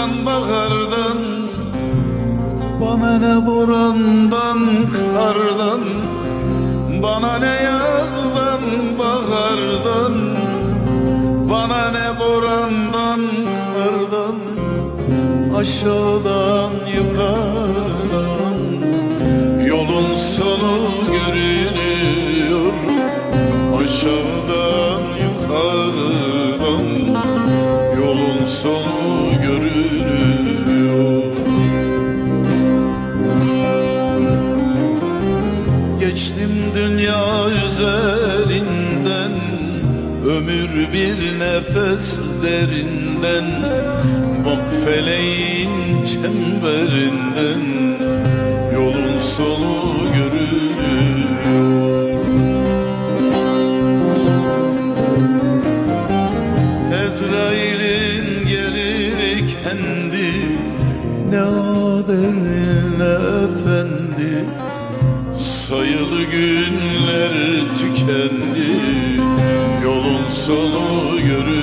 sen bahardan Bana ne burandan kardan Bana ne yazdan bahardan Bana ne burandan kardan Aşağıdan yukarı Ömür bir nefes derinden Bak feleğin çemberinden. Yolun sonu görünüyor Ezrail'in gelir kendi Ne ader ne efendi? Sayılı günler tükendi Yolun sonu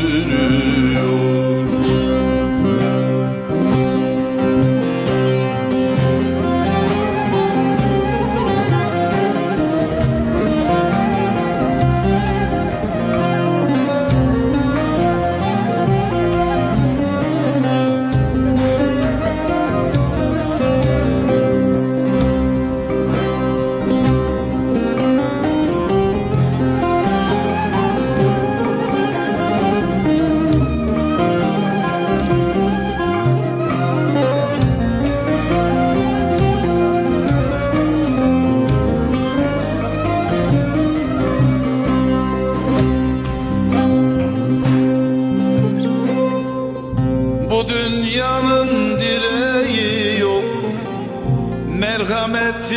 Merhameti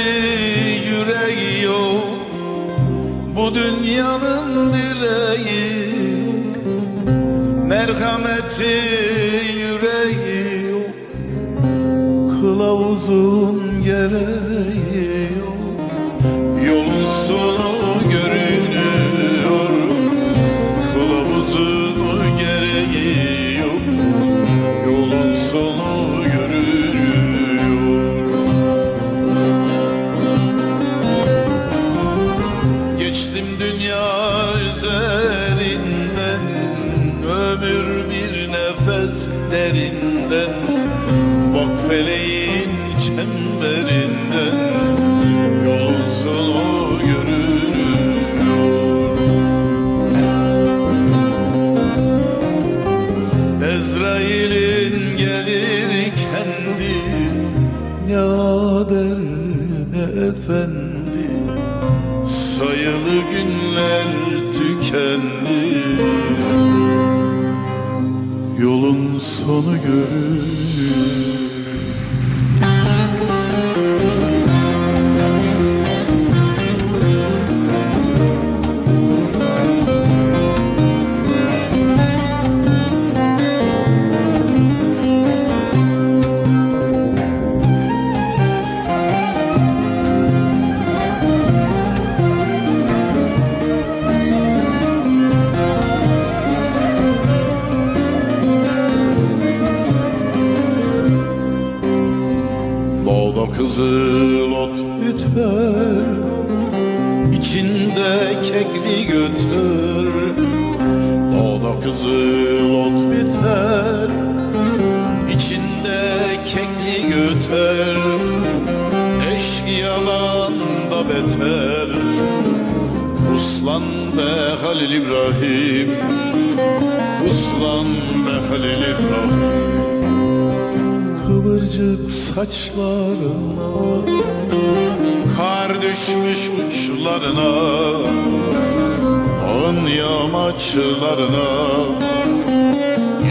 yüreği yok. Bu dünyanın direği. Merhameti yüreği yok. Kılavuzun gereği yok. Yolun sonu Ezrail'in gelir kendi. Ne ader ne efendi? Sayılı günler tükendi. Yolun sonu görünür kızıl ot bitmer İçinde kekli götür. Dağda kızıl ot biter İçinde kekli götür. Eşkıyadan da beter Uslan be Halil İbrahim. Uslan be Halil İbrahim Kıvırcık saçlarına Kar düşmüş uçlarına Dağın yamaçlarına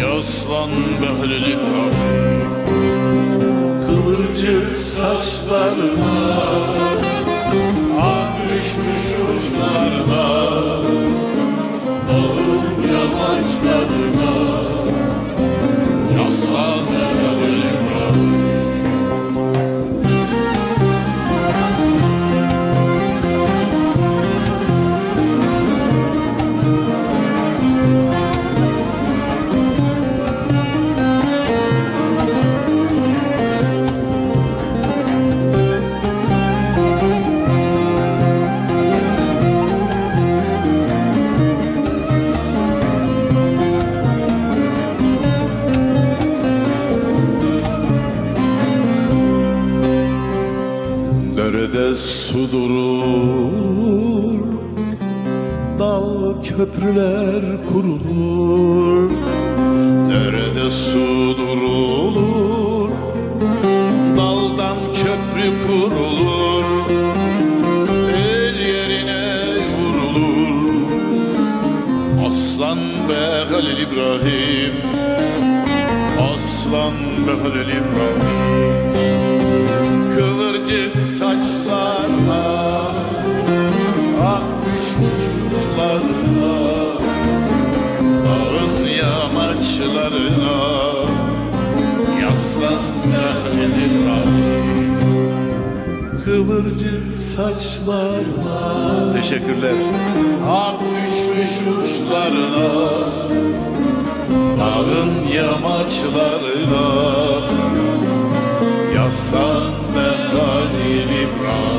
Yaslan Behlül İbrahim Kıvırcık saçlarına Kar düşmüş uçlarına Nerede su durur? Dal köprüler kurulur. Nerede su durulur? Daldan köprü kurulur. El yerine vurulur. Aslan be Halil İbrahim. Aslan be Halil İbrahim Kıvırcık saçlarla Akmış uçlarına Dağın yamaçlarına Yaslan Halil İbrahim Kıvırcık saçlarla Teşekkürler. Ak düşmüş uçlarına Dağın yamaçlarına Yazsan ben Halil İbrahim